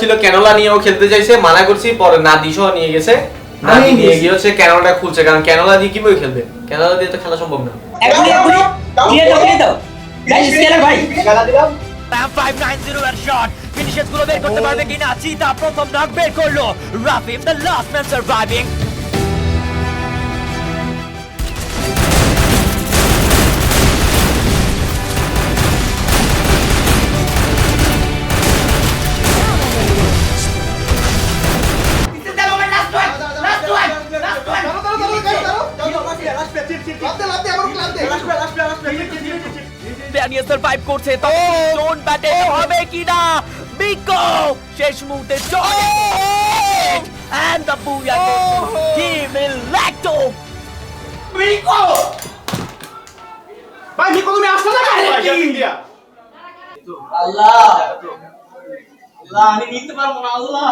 ছিল ক্যানোলা নিয়েও খেলতে চাইছে মানা করছি পরে নাদি সহ নিয়ে গেছে। নাদি আমি নিয়ে। গিয়ে হচ্ছে ক্যানোলাটা খুলছে কারণ ক্যানোলা দিয়ে কীভাবে খেলবে? ক্যানোলা দিয়ে তো খেলা সম্ভব না। এখনই এখনই দিয়ে দাও দিয়ে দাও। গাইস স্কেলার ভাই। খেলা দিলাম। প্যাম 590 এর শট ফিনিশেসগুলো বের করতে পারবে কিনা? চিতা প্রথম নক বের করল। Rafim the last man surviving player survive করছে তো জোন ব্যাটে হবে কিনা? বিকো শেষ মুহূর্তে চলে এন্ড দ্য বুয়া টিম ইলেক্টো ভাই নিকো তুমি আসছো না ইন্ডিয়া। আল্লাহ। আল্লাহ আমি নিতে পারব না আল্লাহ।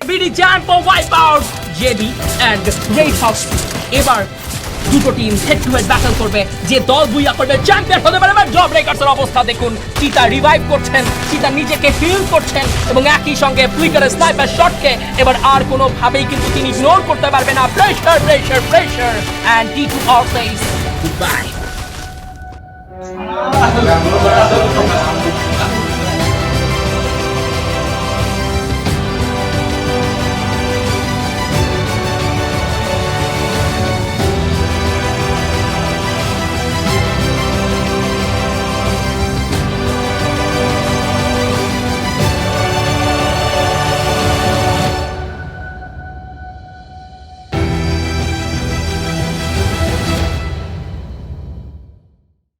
BD champ for wipe out JB and red house এবার দুটো team head to head battle করবে। যে দল বুই করবে চ্যাম্পিয়ন হতে পারে, এবার জব ব্রেকার্সের অবস্থা দেখুন। চিতা রিভাইভ করছেন, চিতা নিজেকে ফিল করছেন এবং একই সঙ্গে ফ্লিকারের স্নাইপার শটকে এবার আর কোনোভাবেই কিন্তু তিনি ইগনোর করতে পারবে না। Pressure pressure pressure and T to all place good bye